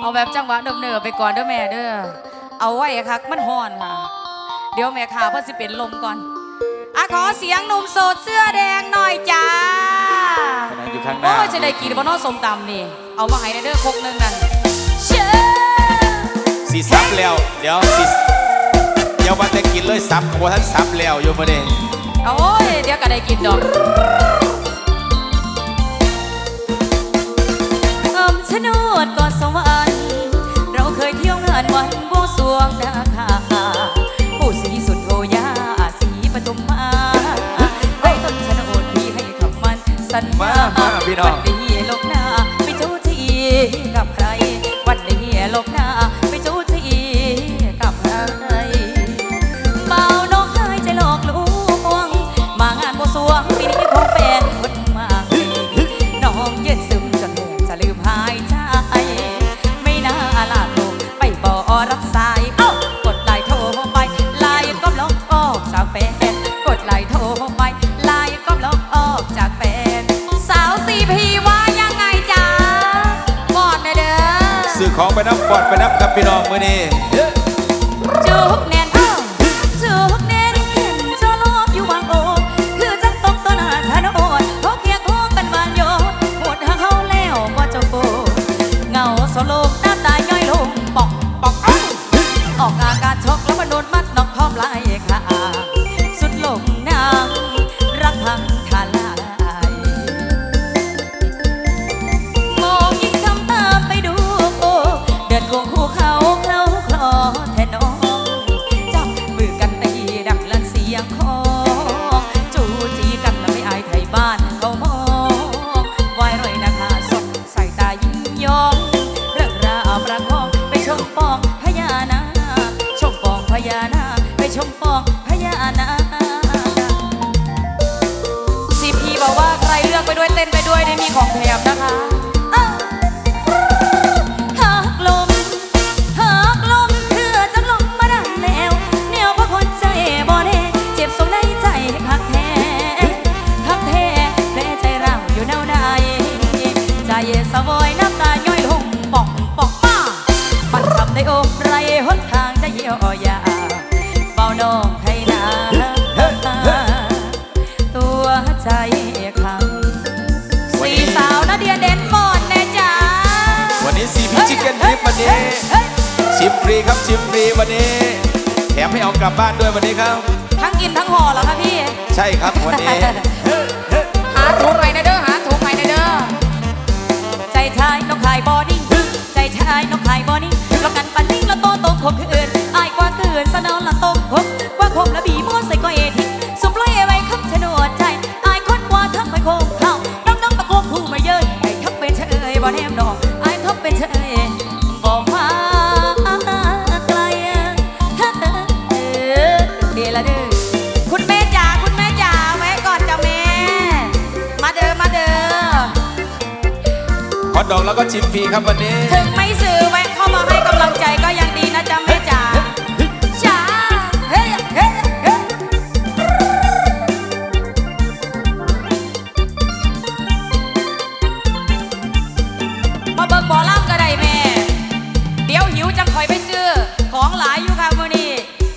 เอาแบบจังหวะเนิบๆไปก่อนเด้อแม่เด้อ เอาไว้คักมันฮ้อนค่ะ เดี๋ยวแม่ขาเพื่อสิเป็นลมก่อนอะขอเสียงหนุ่มโสดเสื้อแดงหน่อยจ้าขณะอยู่ข้างหโอ้น้ายจะได้กินบนนอสมตำนี่ เอามาให้ในเด้อครกหนึงนั่นเชื่อสีซับแล้ว เดี๋ยวสีเดี๋ยววันแต่กินเลยซับของท่านซับแล้วอยู่มาเนี่ยโอ้ยเดี๋ยวก็ได้กินดอก ชะโนดก่อนสวรรค์เราเคยเที่ยวงานวันบวงสรวงนาคาผู้สีสุดโทยาสีปทุมมาไอ้ต้นชะโนดพี่ให้คำมันสัญญามามาพี่น้อง วันนี้ลบหน้าไปเจ้าที่ น้ำปอดไปน้ำกับพี่น้องมือนี้จุกแน ชมปองพญานาคสีพีบอกว่าใครเลือกไปด้วยเต้นไปด้วยได้มีของแถมนะคะ วันนี้ซีพีชิคเก้นดิฟวันนี้เฮ้ยชิมฟรีครับชิมฟรีวันนี้ แถมให้เอากลับบ้านด้วยวันนี้ครับ ทั้งกินทั้งห่อเหรอคะพี่ ใช่ครับวันนี้ หาถุงใหม่นะเด้อหาถุงใหม่นะเด้อ ใจชายนกขายบอดี้ใจชายนกขายบอดี้เรากันปันนิ่งละโตโตคมคืนอ ดอกแล้วก็ชิมฟรีครับวันนี้ ถึงไม่ซื้อแวะเข้ามาให้กำลังใจก็ยังดีนะจ๊ะแม่จ๋าจ๋าเฮ้ยเฮ้ยเฮ้ยมาเบิ่งบอลำก็ได้แม่ เดี๋ยวหิวจังคอยไปซื้อ ของหลายอยู่ค่ะมื้อนี้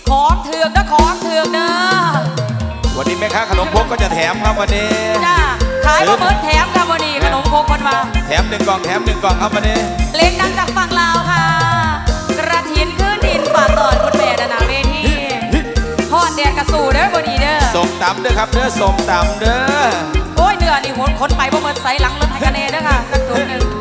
ของเถือกนะของเถือกเด้อวันนี้แม่ค้าขนมพกก็จะแถมครับวันนี้จ้าขายมาเบิดแถมค่ะมื้อนี้ขนมโคกคนมา แถมหนึ่งกล่องแถมหนึ่งกล่องครับวันนี้เพลงดังจากฝั่งลาวค่ะ กระถินขึ้นดินฝากตอนคุณแม่ดานาเวทีพอนแดงกระสูเด้อบดีเด้อสมตำเด้อครับเด้อสมตำเด้อโอ้ยเนื้อนี่หนคนไปบ่เมิดใสหลังรถไฮคะเนเด้อค่ะกระตุกหนึ่ง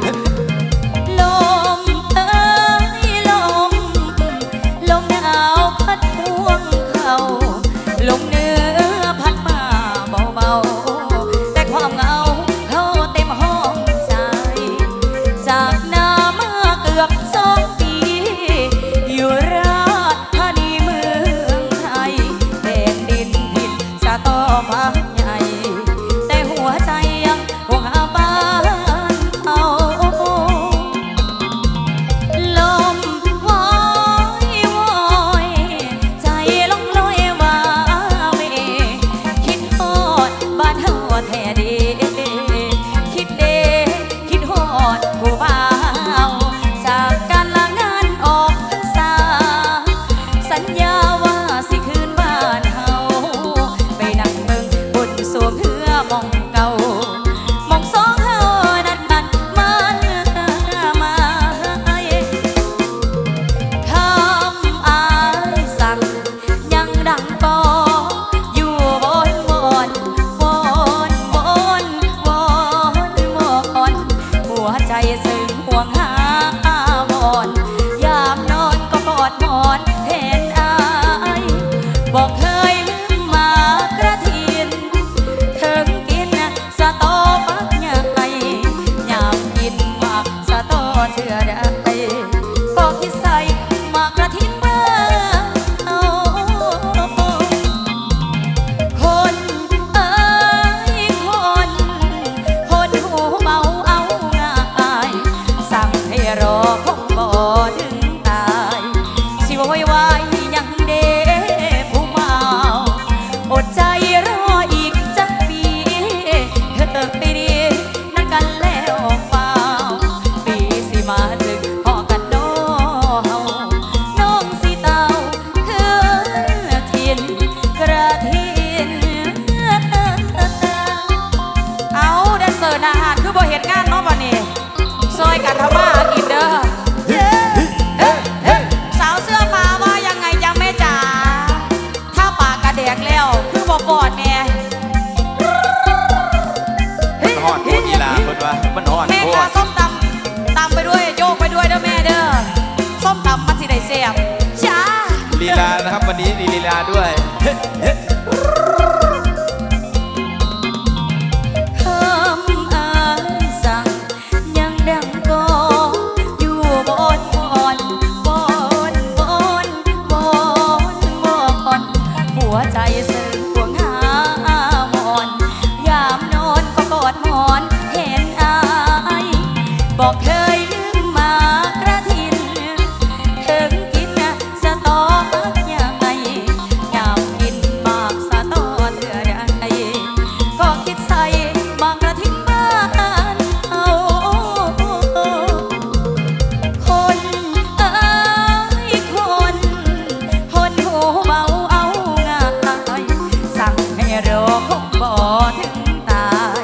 รอคงบ่ถึงตาย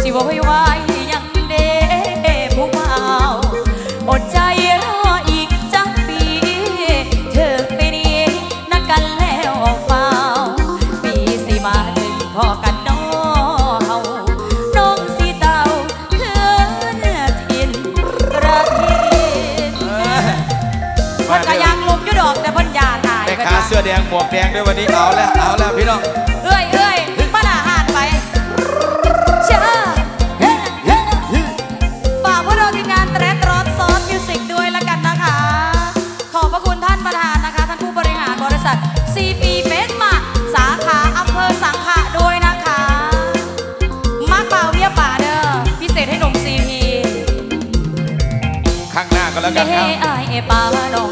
สิว่ไว้ไว้ยังเด้ผู้เมาอดใจรออีกจังปีเธอไปนี้นักกันแล้วเฝ้าปีสิมาถึงพอกันนอเฮาน้องสิเต่าเพื่อทินระทินพิ่นก็ยังลุมยุดอกแต่พิ่นยาตายแม่เค้าว่า เสื้อแดงหมวกแดงด้วยวันนี้เอาแล้วเอาแล้วพี่น้อง 巴洛。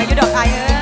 อยอยู่ดอกไอเอ้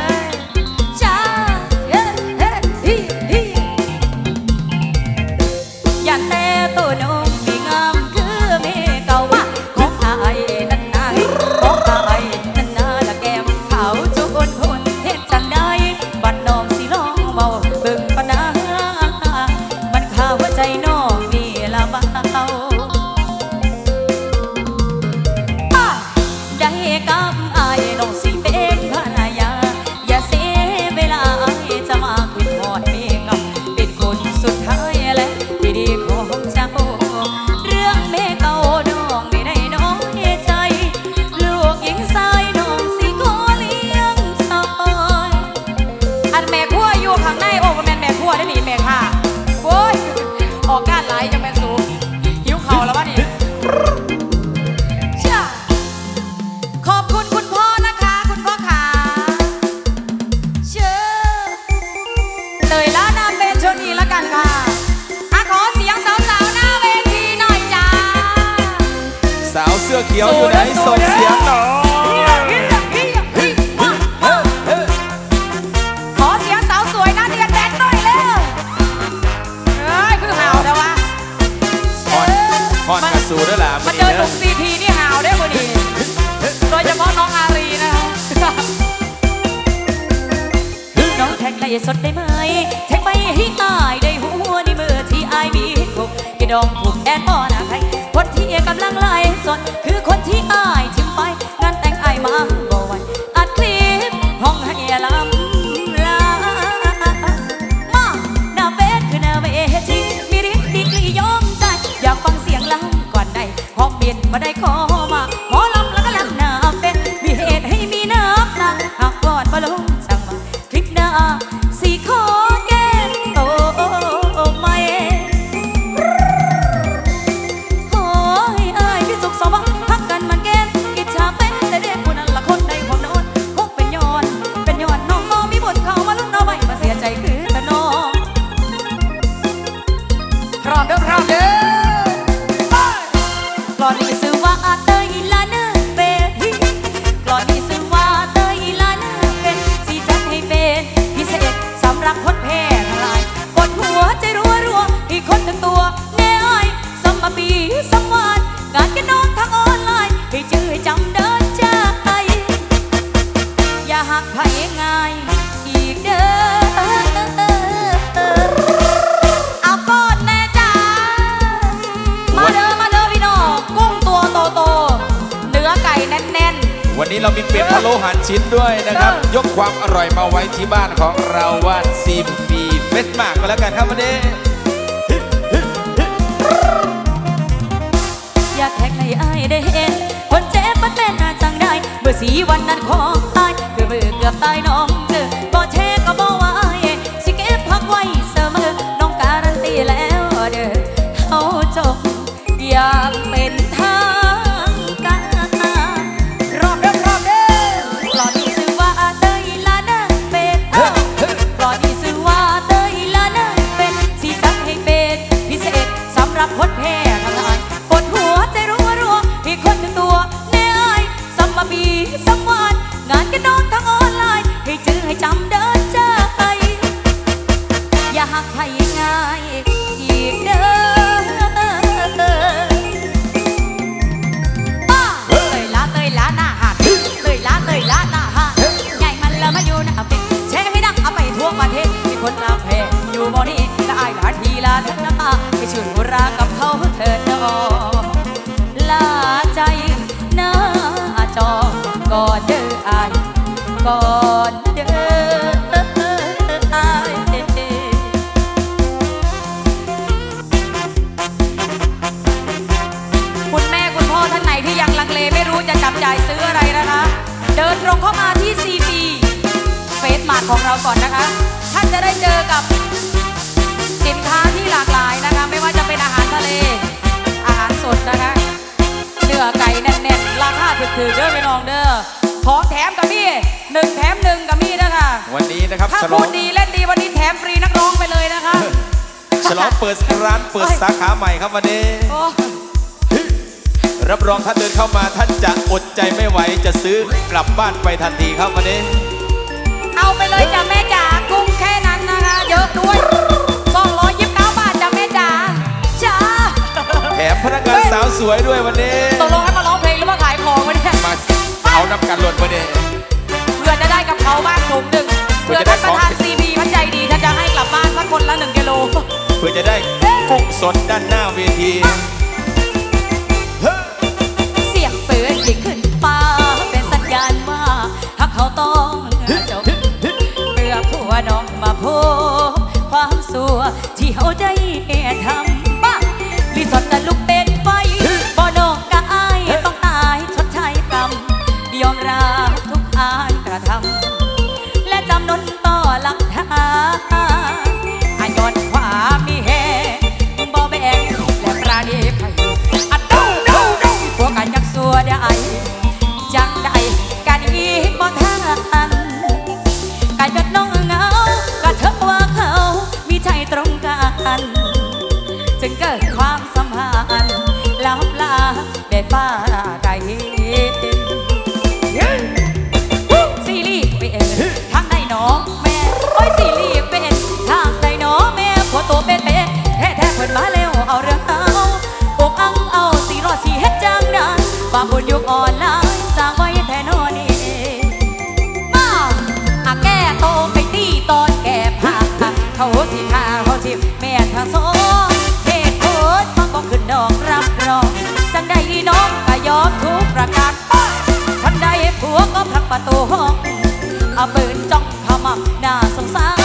สดได้ไหมแท็กไปให้อายได้หัวในมือที่อายมีถูกกระดองผูกแอนอ่อนใครคนที่กำลังไล่สดคือคนที่อายทิมไปงานแต่งอายมา จื้อให้จำเดินใจ อย่าหักไผง่ายอีกเด้อเอาก่อนแน่จ้ามาเด้อมาเด้อพี่น้องกุ้งตัวโตโตๆเนื้อไก่แน่นวันนี้เรามีเป็ดพะโล้หั่นชิ้นด้วยนะครับเออยกความอร่อยมาไว้ที่บ้านของเราว่านซีมฟีเฟสมากก็แล้วกันครับวันนี้ๆ อยากแท็กให้อายได้เห็น เจ็บมันเป็นอาจังได้เมื่อสีวันนั้นของตายเกือบเบื่อเกือบตายน้องเจอบ่แช่ก็บ่ว่าเอ้สิเก็บพักไว้เสมอน้องการันตีแล้วเด้อเอาจบอยา อยู่บ่นี้ละอายละทีละทั้งน้ำตาไปชื่นหัวรากับเขาเถิดนอลาใจหน้าจอก่อนเด้ออายก่อนเด้ออายคุณแม่คุณพ่อท่านไหนที่ยังลังเลไม่รู้จะจับจ่ายซื้ออะไรนะคะ เดินตรงเข้ามาที่ CP เฟสมาร์ทของเราก่อนนะคะ ท่านจะได้เจอกับ สดนะคะ เนื้อไก่แน่นๆ ราคาถูกๆเด้อพี่น้องเด้อ ของแถมกับมี่หนึ่งแถมหนึ่งกับมี่นะคะ วันนี้นะครับถ้าฉลพูองดดีเล่นดีวันนี้แถมฟรีนักร้องไปเลยนะคะ ฉลองเปิดร้านเปิดสาขาใหม่ครับวันนี้ โอ้รับรองท่านเดินเข้ามาท่านจะอดใจไม่ไหวจะซื้อกลับบ้านไปทันทีครับวันนี้ เอาไปเลยจ้ะแม่จ๋ากุ้งแค่นั้นนะคะ เยอะด้วย229บาทจ้ะแม่จ๋าจ้า แถมพนักงาน สาวสวยด้วยวันนี้ ตกลงให้มาร้องเพลงหรือมาขายของวะเนี่ยมาเอาน้ำกันหล่นวันนี้เพื่อจะได้กับเขาบ้างถุงหนึ่งเพื่เพื่ออจะได้ท่านประธานของซีบีท่านใจดีท่านจะให้กลับบ้านสักคนละหนึ่งกิโลเพื่อจะได้กุ้งสดด้านหน้าเวที เสียงปืนยิงขึ้นฟ้าเป็น แบบฟ้าไกลซีรีส์เป็นทางใดหนอแม่โอ้ยซีรีส์เป็นทางใดหนอแม่พอตัวเป็นเป็นแท้แท้ๆเพิ่นมาแล้วเอาเรื่องเอาอกอังเอาสีรอดสีเฮ็ดจังนั้นบางบนยุคออนไลน์สร้างไว้แท้นอนี่มาอาแก้โตไปตีตอนแก่ผ้าเขาสิขาเขาทิมแม่ทางโซเหตุผลมันก็ขึ้นดอกรับ รองจังได้น้องก็ยอมทุกประการทันใดผัวก็ผลักประตูห้องเอาปืนจ้องขมับหน้าสงสาร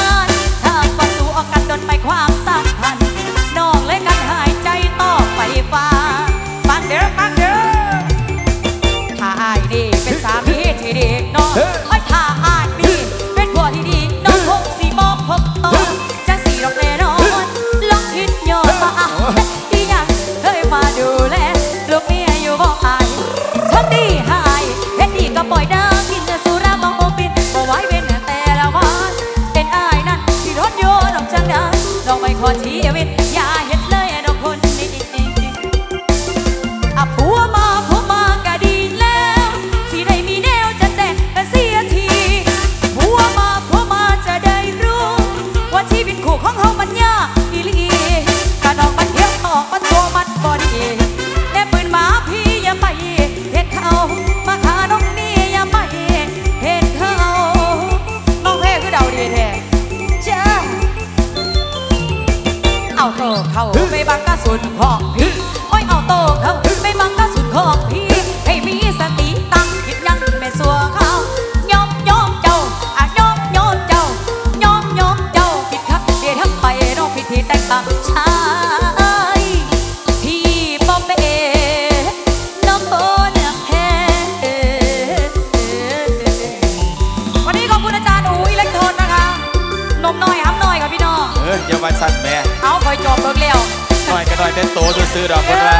องเอออย่ามาสั่นแม่เอาคอยจอบเบิกแล้วหน่อยก็หน่อยแต่โตซื้อๆดอกคนว่า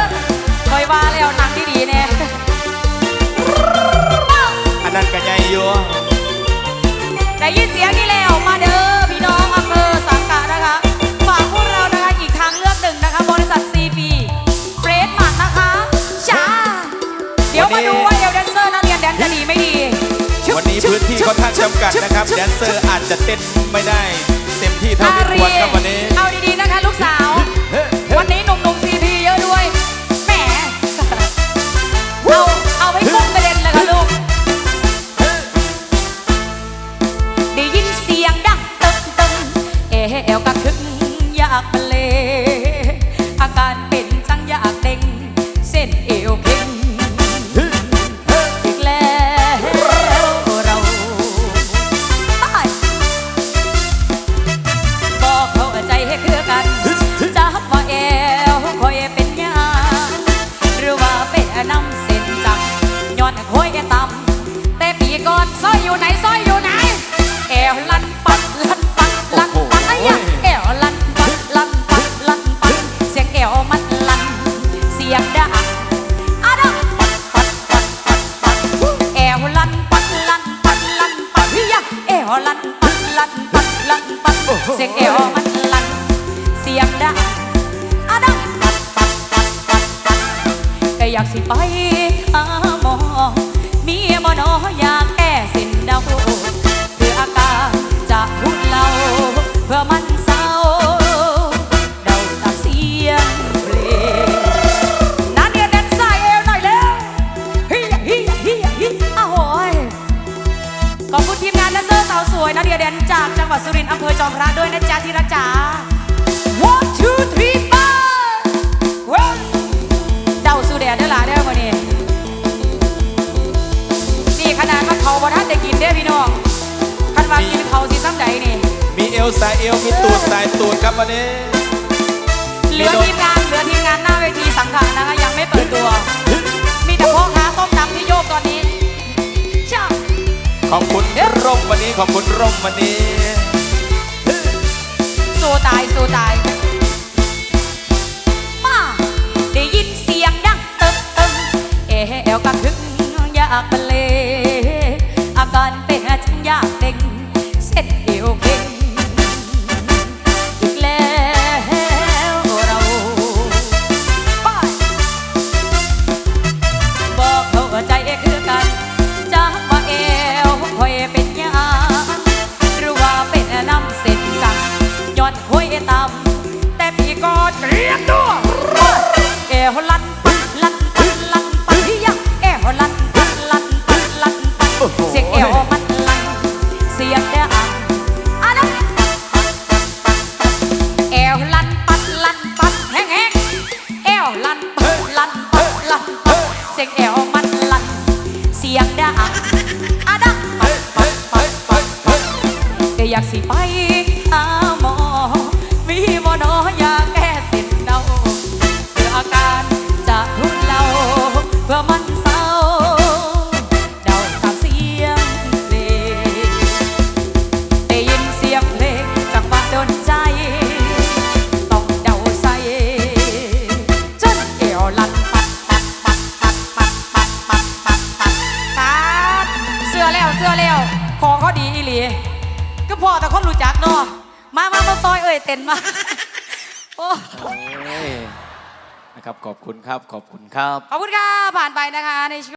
คอยว่าแล้วหนังที่ดีๆเนี่ยอันนั้นก็ใหญ่อยู่ได้ยินเสียงนี่แล้วมาเด้อพี่น้องอำเภอสังกะนะคะฝากพวกเรานะคะอีกทางเลือกหนึ่งนะคะ บริษัทซีพีเฟรดมันนะคะจ้าเดี๋ยวมาดูว่าเอลแดนเซอร์นักเรียนแดนจะดีไม่ดี วันนี้พื้นที่ค่อนข้างจำกัดนะครับ แดนเซอร์อาจจะเต้นไม่ได้ เต็มที่เท่าที่ควรครับวันนี้ เสียงแอวมันลันเสียงดังอะดังปัดปัดปัดปัดปัดก็อยากสิไปหาหมอมีหมอนออยากแก้สิ้นเดาเพื่ออาการจะพูดเล่าเพื่อมันเศร้าเดาตามเสียงเพลงนาเดียแดนสายเอวหน่อยเร็วฮียเฮียเฮียเฮียอ้าวโหยขอบคุณทีมงานแดนเซอร์สาวสวยนาเดียแดนจากจังหวัดสุรินทร์ จอมพระด้วยนะจ๊ะที่รักจ๋า one two three four เดาสูแดดเด้อหล่ะเด้อวันนี้นี่ขนาดว่าเขาบ่ทันได้กินเด้อพี่น้องคันว่ากินเขาสิซ้ำใดนี่ มีเอวสายเอวมีตูดสายตูดครับวันนี้เหลือทีมงานเหลือทีมงานหน้าเวทีสังขารนะคะยังไม่เปิดตัว มีแต่พ่อค้าส้มตำที่โยกตอนนี้จ้าขอบคุณร่มวันนี้ขอบคุณร่มวันนี้ สู้ตายสู้ตายมาได้ยินเสียงดังเติมเติมเอวกระคึกอยากบรรเลง Jaksi Pai. ขอบคุณครับ ขอบคุณครับ ขอบคุณค่ะผ่านไปนะคะในช่วง